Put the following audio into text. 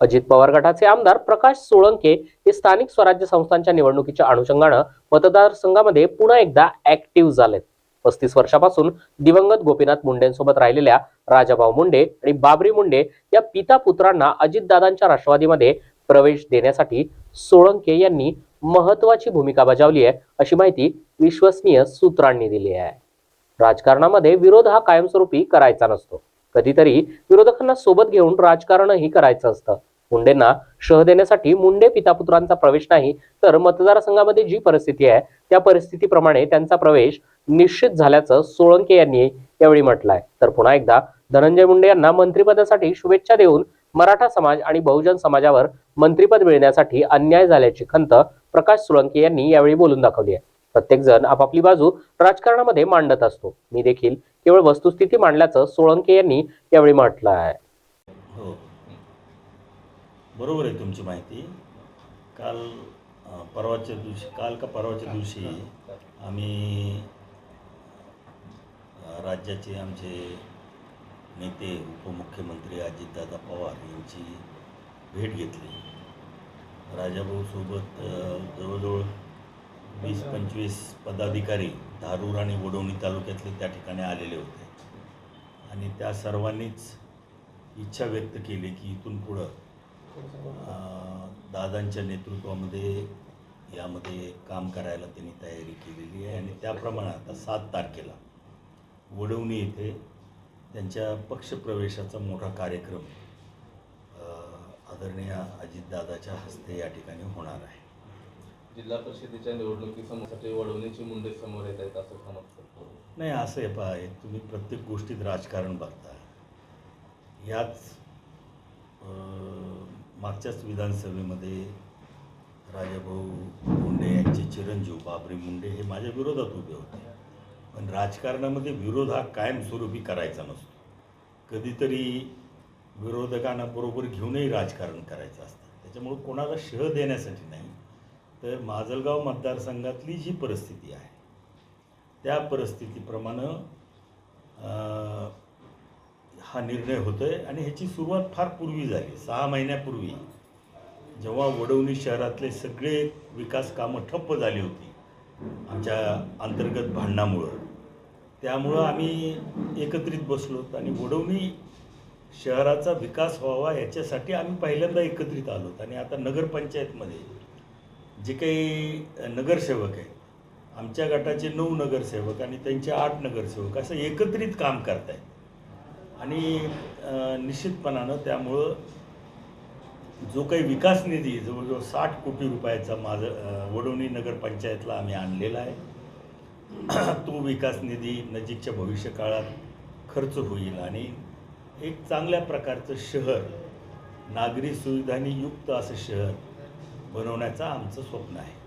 अजित पवार गटाचे आमदार प्रकाश सोळंके हे स्थानिक स्वराज्य संस्थांच्या निवडणुकीच्या अनुषंगानं मतदारसंघामध्ये पुन्हा एकदा ऍक्टिव्ह झालेत. पस्तीस वर्षापासून दिवंगत गोपीनाथ मुंडेंसोबत राहिलेल्या राजाभाऊ मुंडे आणि बाबरी मुंडे या पिता पुत्रांना अजितदादांच्या राष्ट्रवादीमध्ये प्रवेश देण्यासाठी सोळंके यांनी महत्वाची भूमिका बजावली आहे अशी माहिती विश्वसनीय सूत्रांनी दिली आहे. राजकारणामध्ये विरोध हा कायमस्वरूपी करायचा नसतो. कधीतरी विरोधकांना सोबत घेऊन राजकारणही करायचं असतं. मुंडेंना शह देण्यासाठी मुंडे पितापुत्रांचा प्रवेश नाही तर मतदारसंघामध्ये जी परिस्थिती आहे त्या परिस्थितीप्रमाणे त्यांचा प्रवेश निश्चित झाल्याचं सोळंके यांनी यावेळी म्हटलंय. तर पुन्हा एकदा धनंजय मुंडे यांना मंत्रिपदासाठी शुभेच्छा देऊन मराठा समाज आणि बहुजन समाजावर मंत्रिपद मिळण्यासाठी अन्याय झाल्याची खंत प्रकाश सोळंके यांनी यावेळी बोलून दाखवली आहे. प्रत्येक जण आपापली बाजू राजकारणामध्ये मांडत असतो. मी देखील केवळ वस्तुस्थिती मांडल्याचं सोळंके यांनी यावेळी म्हटलं आहे हो. बरोबर आहे तुमची माहिती. काल परवाच्या दिवशी काल का परवाच्या दिवशी आम्ही राज्याचे आमचे नेते उपमुख्यमंत्री अजितदादा पवार यांची भेट घेतली. राजाभाऊसोबत जवळजवळ वीस पंचवीस पदाधिकारी धारूर आणि वडवणी तालुक्यातले त्या ठिकाणी आलेले होते. आणि त्या सर्वांनीच इच्छा व्यक्त केली की इथून पुढं दादांच्या नेतृत्वामध्ये यामध्ये काम करायला त्यांनी तयारी केलेली आहे आणि त्याप्रमाणे आता सात तारखेला वडवणी येथे त्यांच्या पक्षप्रवेशाचा मोठा कार्यक्रम आदरणीय अजितदादाच्या हस्ते या ठिकाणी होणार आहे. जिल्हा परिषदेच्या निवडणुकीसाठी वडवणीची मुंडे समोर येत आहेत असं समजतं. नाही असं आहे पहा तुम्ही प्रत्येक गोष्टीत राजकारण बघता. याच मागच्याच विधानसभेमध्ये राजाभाऊ मुंडे यांचे चिरंजीव बाबरी मुंडे हे माझ्या विरोधात उभे होते. पण राजकारणामध्ये विरोध हा कायमस्वरूपी करायचा नसतो. कधीतरी विरोधकांना बरोबर घेऊनही राजकारण करायचं असतं. त्याच्यामुळं कोणाला शह देण्यासाठी नाही तर माजलगाव मतदारसंघातली जी परिस्थिती आहे त्या परिस्थितीप्रमाणे हा निर्णय होतो आहे आणि ह्याची सुरुवात फार पूर्वी झाली. सहा महिन्यापूर्वी जेव्हा वडवणी शहरातले सगळे विकास कामं ठप्प झाली होती आमच्या अंतर्गत भांडणामुळं. त्यामुळं आम्ही एकत्रित बसलो आणि वडवणी शहराचा विकास व्हावा याच्यासाठी आम्ही पहिल्यांदा एकत्रित आलो आणि आता नगरपंचायतमध्ये जे काही नगरसेवक आहेत आमच्या गटाचे नऊ नगरसेवक आणि त्यांचे आठ नगरसेवक असं एकत्रित काम करत आहेत आणि निश्चितपणानं त्यामुळं जो काही विकास निधी जवळजवळ साठ कोटी रुपयाचा माझं वडवणी नगरपंचायतला आम्ही आणलेला आहे. तो विकास निधी नजीकच्या भविष्यकाळात खर्च होईल आणि एक चांगल्या प्रकारचं शहर नागरी सुविधांनी युक्त असं शहर बनवण्याचं आमचं स्वप्न आहे.